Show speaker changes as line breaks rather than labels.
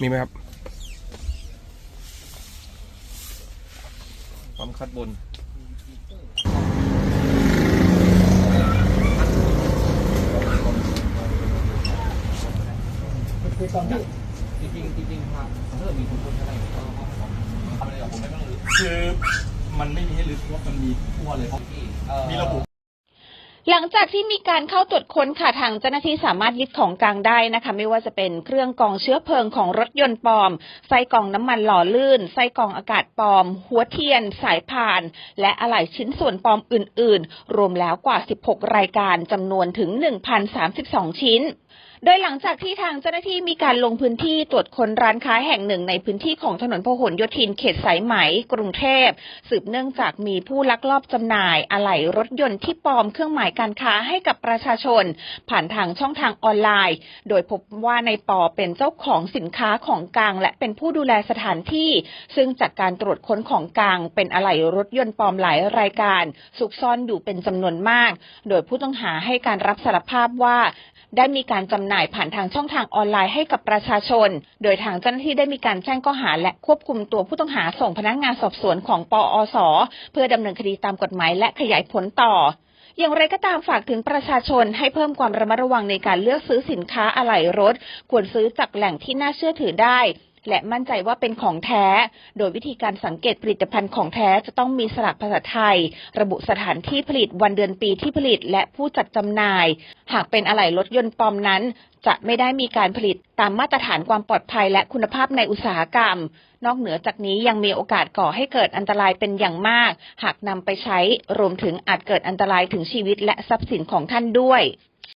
มีไหมครับปั๊มคัดบน
จริงๆจริงๆครับถ้าเกิดมีคนคนอะไรก็ทำอะไรกับผมไม่ต้องรื้อ
คือมันไม่มีให้ลึกเพราะว่ามันมีทั่วเลยเพราะ
เอ่อ
มีระบุ
หลังจากที่มีการเข้าตรวจค้นค่ะทางเจ้าหน้าที่สามารถยึดของกลางได้นะคะ ไม่ว่าจะเป็นเครื่องกองเชื้อเพลิงของรถยนต์ปลอม ไส้กองน้ำมันหล่อลื่น ไส้กองอากาศปลอม หัวเทียน สายพาน และอะไหล่ชิ้นส่วนปลอมอื่น ๆ รวมแล้วกว่า 16 รายการจำนวนถึง 1,032 ชิ้นโดยหลังจากที่ทางเจ้าหน้าที่มีการลงพื้นที่ตรวจค้นร้านค้าแห่งหนึ่งในพื้นที่ของถนนพหลโยธินเขตสายไหม กรุงเทพ สืบเนื่องจากมีผู้ลักลอบจำหน่ายอะไหล่รถยนต์ที่ปลอมเครื่องหมายการค้าให้กับประชาชน ผ่านทางช่องทางออนไลน์ โดยพบว่าในปอเป็นเจ้าของสินค้าของกลาง และเป็นผู้ดูแลสถานที่ ซึ่งจากการตรวจค้นของกลาง เป็นอะไหล่รถยนต์ปลอมหลายรายการซุกซ่อนอยู่เป็นจำนวนมาก โดยผู้ต้องหาให้การรับสารภาพว่า ได้มีการจำหน่ายผ่านทางช่องทางออนไลน์ให้กับประชาชน โดยทางเจ้าหน้าที่ได้มีการแจ้งข้อหาและควบคุมตัวผู้ต้องหาส่งพนักงานสอบสวนของปอส เพื่อดำเนินคดีตามกฎหมายและขยายผลต่ออย่างไรก็ตามฝากถึงประชาชนให้เพิ่มความระมัดระวังในการเลือกซื้อสินค้าอะไหล่รถ ควรซื้อจากแหล่งที่น่าเชื่อถือได้ และมั่นใจว่าเป็นของแท้ โดยวิธีการสังเกตผลิตภัณฑ์ของแท้จะต้องมีสลักภาษาไทย ระบุสถานที่ผลิตวันเดือนปีที่ผลิต และผู้จัดจำหน่าย หากเป็นอะไหล่รถยนต์ปลอมนั้น จะไม่ได้มีการผลิตตามมาตรฐานความปลอดภัยและคุณภาพในอุตสาหกรรม นอกเหนือจากนี้ยังมีโอกาสก่อให้เกิดอันตรายเป็นอย่างมาก หากนำไปใช้รวมถึงอาจเกิดอันตรายถึงชีวิตและทรัพย์สินของท่านด้วย